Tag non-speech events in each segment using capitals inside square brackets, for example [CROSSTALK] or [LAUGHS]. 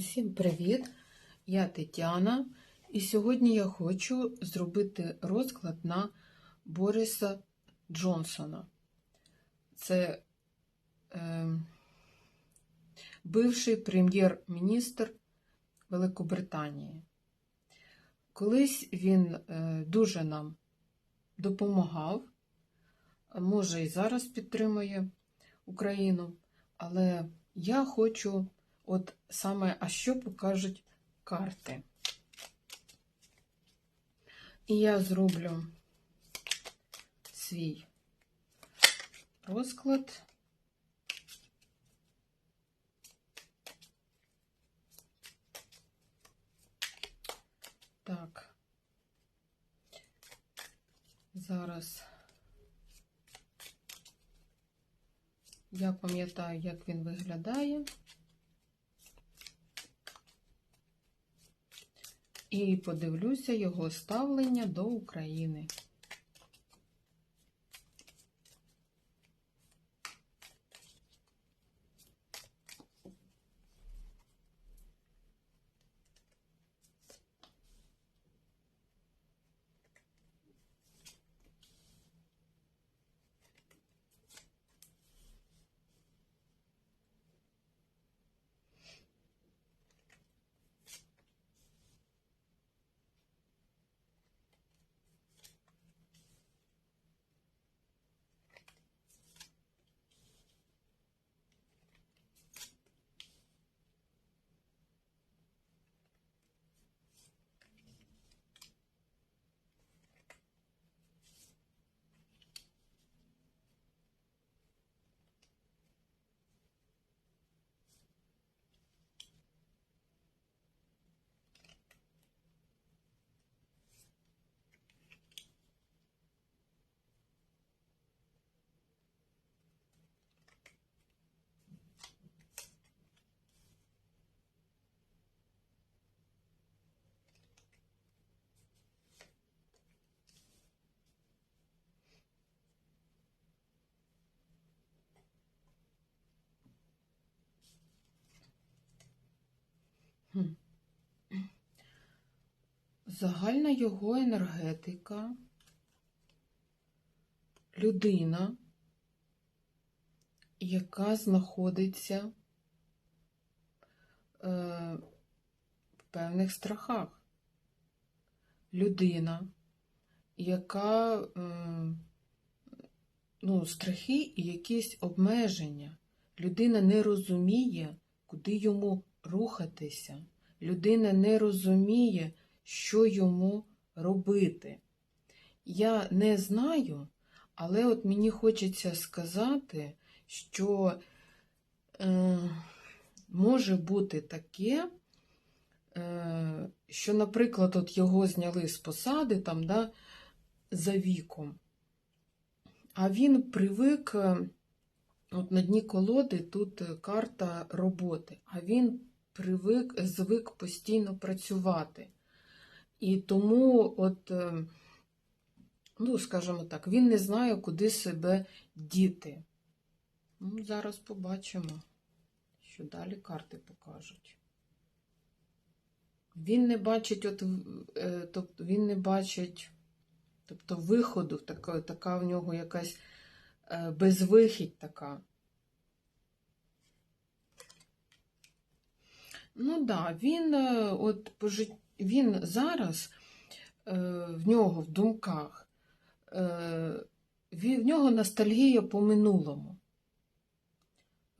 Усім привіт! Я Тетяна, і сьогодні я хочу зробити розклад на Бориса Джонсона. Це е, бивший прем'єр-міністр Великобританії. Колись він е, дуже нам допомагав, може і зараз підтримує Україну, але я хочу. От саме, а що покажуть карти? І я зроблю свій розклад. Так, зараз я пам'ятаю, як він виглядає. І подивлюся його ставлення до України. Хм. Загальна його енергетика, людина, яка знаходиться е, в певних страхах. Людина, яка е, ну, страхи і якісь обмеження. Людина не розуміє, куди йому рухатися. Людина не розуміє, що йому робити. Я не знаю, але от мені хочеться сказати, що е, може бути таке, е, що, наприклад, от його зняли з посади там, да, за віком, а він привик. е, От на дні колоди тут карта роботи, а він привик, звик постійно працювати. І тому, от, е, ну, скажімо так, він не знає, куди себе діти. Ну, Зараз побачимо, що далі карти покажуть. Він не бачить, от, тобто він не бачить тобто, виходу, така, така в нього якась е, безвихідь така. Ну да, він от по жит- він зараз е, в нього в думках, е, в нього ностальгія по минулому.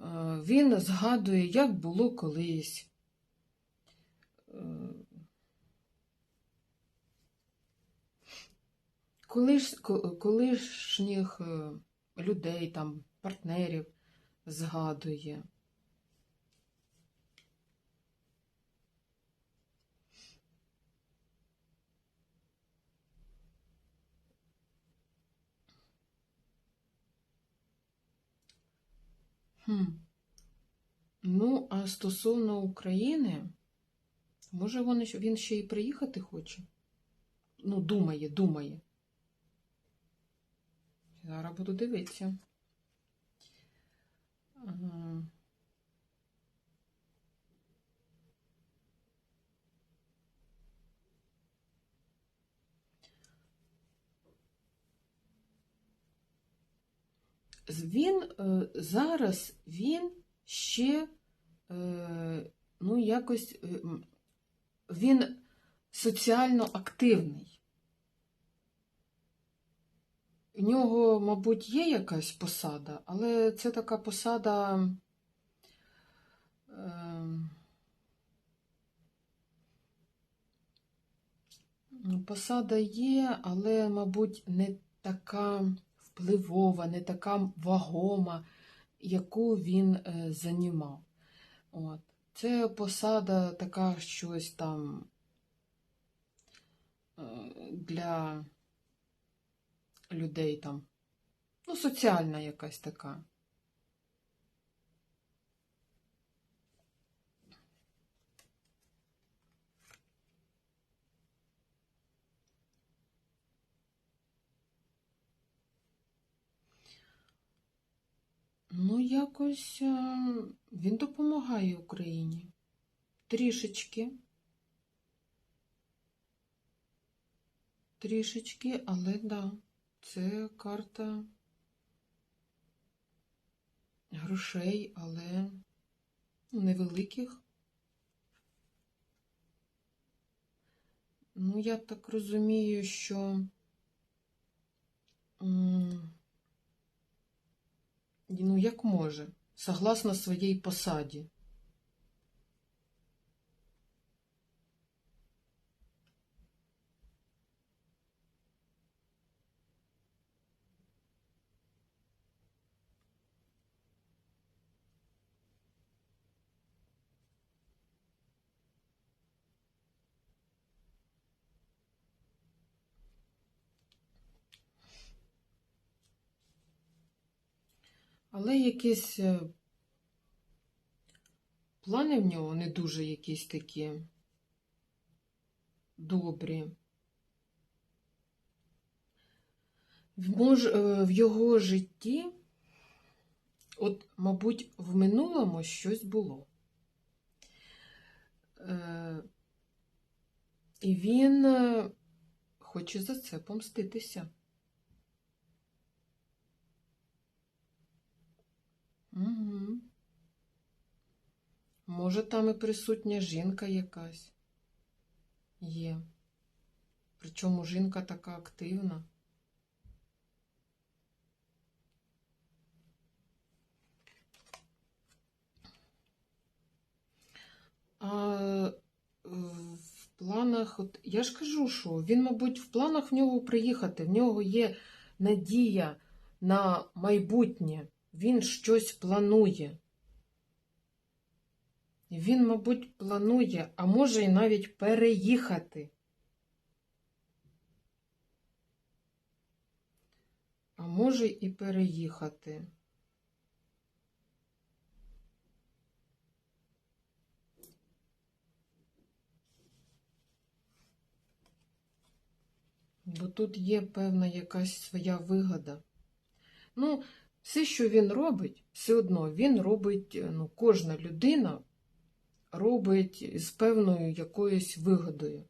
Е, Він згадує, як було колись. Колиш, колишніх людей, там, партнерів згадує. Хм. Ну, а стосовно України, може він, він ще й приїхати хоче? Ну, думає, думає. Зараз буду дивитися. Ага. Він е, зараз він ще е, ну, якось е, він соціально активний. У нього, мабуть, є якась посада, але це така посада. Е, Посада є, але, мабуть, не така впливова, не така вагома, яку він е, займав. От. Це посада така щось там е, для людей там. Ну, соціальна якась така. Ну, якось е, він допомагає Україні. Трішечки. Трішечки, але да, це карта грошей, але невеликих. Ну, я так розумію, що. Ну, як може, согласно своїй посаді. Але якісь е, плани в нього не дуже якісь такі добрі. В, е, його житті, от, мабуть, в минулому щось було. Е, І він хоче за це помститися. Угу. Може, там і присутня жінка якась є. Причому жінка така активна. А в планах, от я ж кажу, що він, мабуть, в планах в нього приїхати, в нього є надія на майбутнє. Він щось планує. Він, мабуть, планує, а може й навіть переїхати. А може і переїхати. Бо тут є певна якась своя вигода. Ну, все, що він робить, все одно він робить, е, ну, кожна людина робить з певною якоюсь вигодою.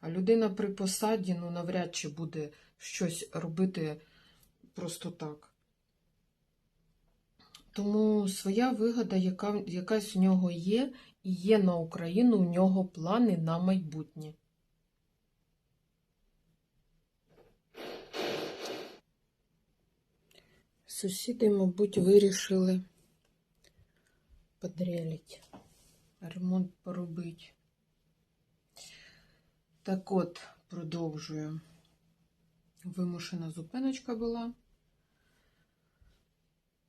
А людина при посаді, ну, навряд чи буде щось робити просто так. Тому своя вигода, яка, якась у нього є, і є на Україну у нього плани на майбутнє. Сусіди, мабуть, вирішили подрелить, ремонт поробити. Так от, продовжую. Вимушена зупиночка була.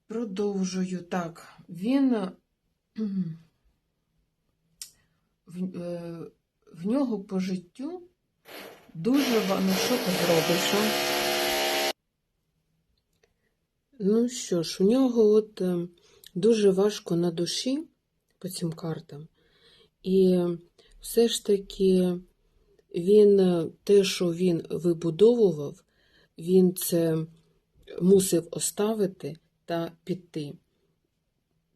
Продовжую. Так, він [CLEARS THROAT] в, е, в нього по життю дуже ну що ти зробиш? Ну що ж, у нього от е, дуже важко на душі по цим картам. І все ж таки він е, те, що він вибудовував, він це мусив оставити та піти.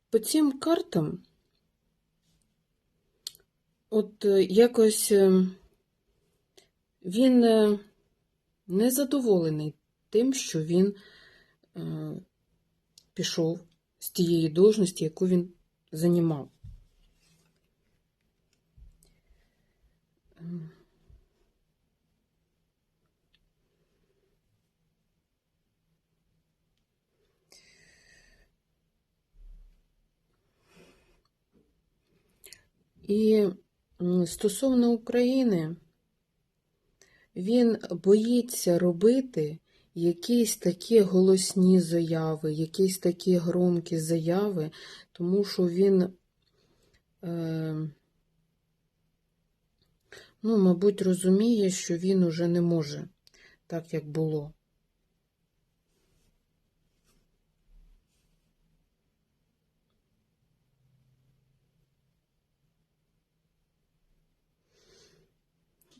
По цим картам, от е, якось він не задоволений тим, що він пішов з тієї должності, яку він займав. І стосовно України, він боїться робити якісь такі голосні заяви, якісь такі громкі заяви, тому що він, е, ну, мабуть, розуміє, що він уже не може так, як було.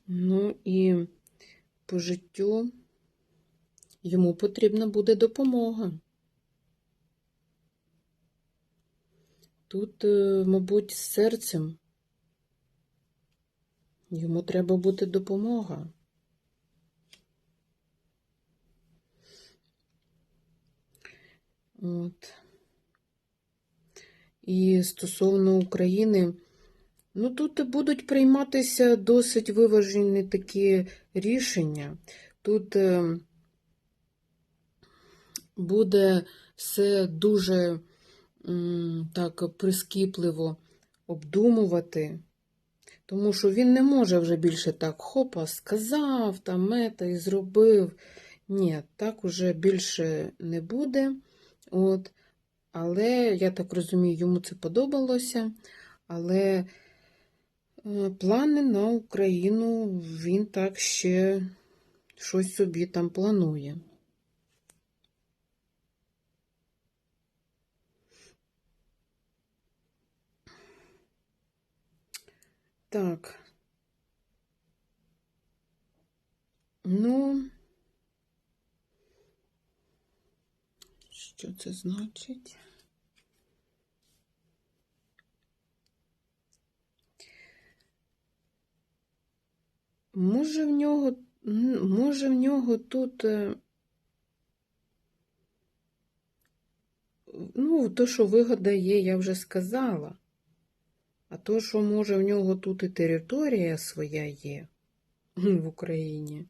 Ну і по життю йому потрібна буде допомога. Тут, е, мабуть, з серцем йому треба буде допомога. От. І стосовно України, ну тут будуть прийматися досить виважені такі рішення. Тут е, буде все дуже так прискіпливо обдумувати, тому що він не може вже більше так хопа, сказав, там мета і зробив. Ні, так уже більше не буде. От. Але, я так розумію, йому це подобалося. Але е, плани на Україну він так ще щось собі там планує. Так. Ну, що це значить? Може в нього, може в нього тут, е, ну, то, що вигода є, я вже сказала. А то, що може в нього тут і територія своя є в Україні.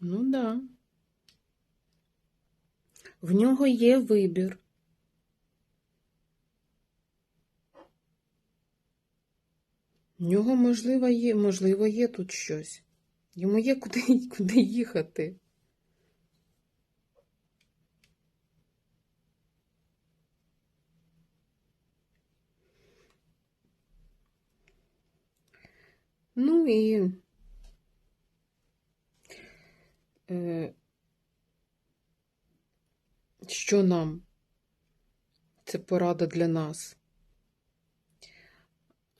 Ну да. В нього є вибір. В нього, можливо, є, можливо, є тут щось. Йому є куди, [LAUGHS] куди їхати. Ну і е, що нам? Це порада для нас.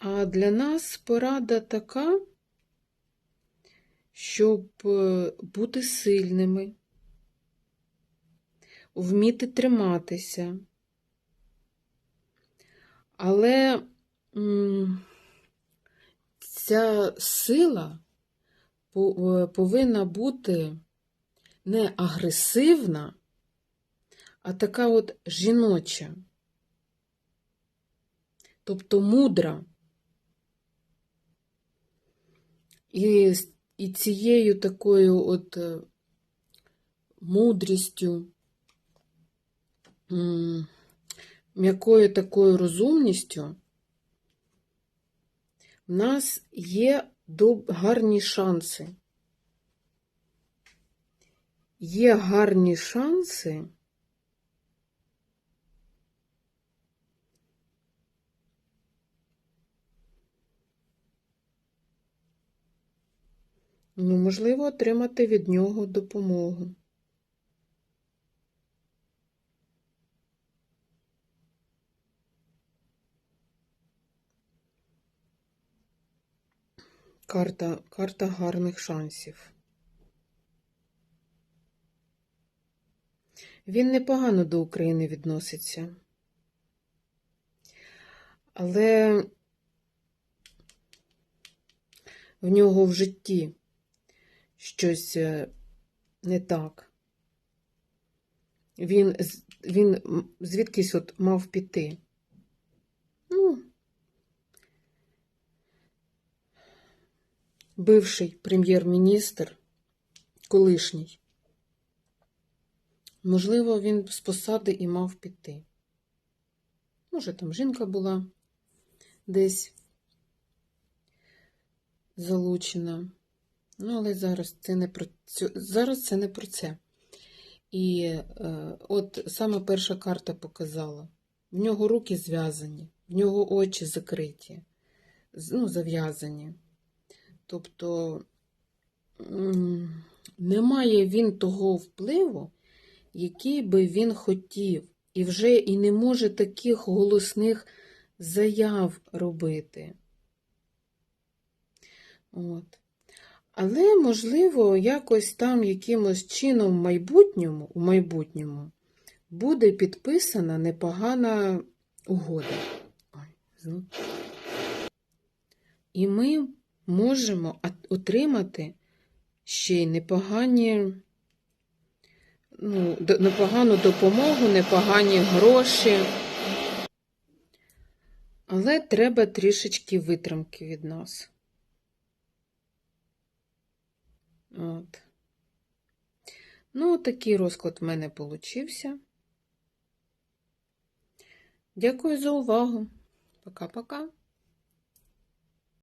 А для нас порада така, щоб е, бути сильними, вміти триматися. Але ця сила е, повинна бути не агресивна, а така от жіноча, тобто мудра. І, і цією такою от е, мудрістю, м'якою такою розумністю, в нас є гарні шанси. Є гарні шанси ну, можливо, отримати від нього допомогу. Карта, карта гарних шансів. Він непогано до України відноситься. Але в нього в житті щось е, не так. Він, він звідкись от мав піти. Ну, бивший прем'єр-міністр, колишній. Можливо, він з посади і мав піти. Може, там жінка була десь залучена. Ну, але зараз це не про цю... зараз це не про це. І е, от саме перша карта показала: в нього руки зв'язані, в нього очі закриті, ну, зав'язані. Тобто немає він того впливу, який би він хотів, і вже і не може таких голосних заяв робити. От. Але, можливо, якось там якимось чином в майбутньому, у майбутньому буде підписана непогана угода. І ми можемо отримати ще й непогані, ну, непогану допомогу, непогані гроші. Але треба трішечки витримки від нас. От. Ну, такий розклад в мене получився. Дякую за увагу. Пока-пока.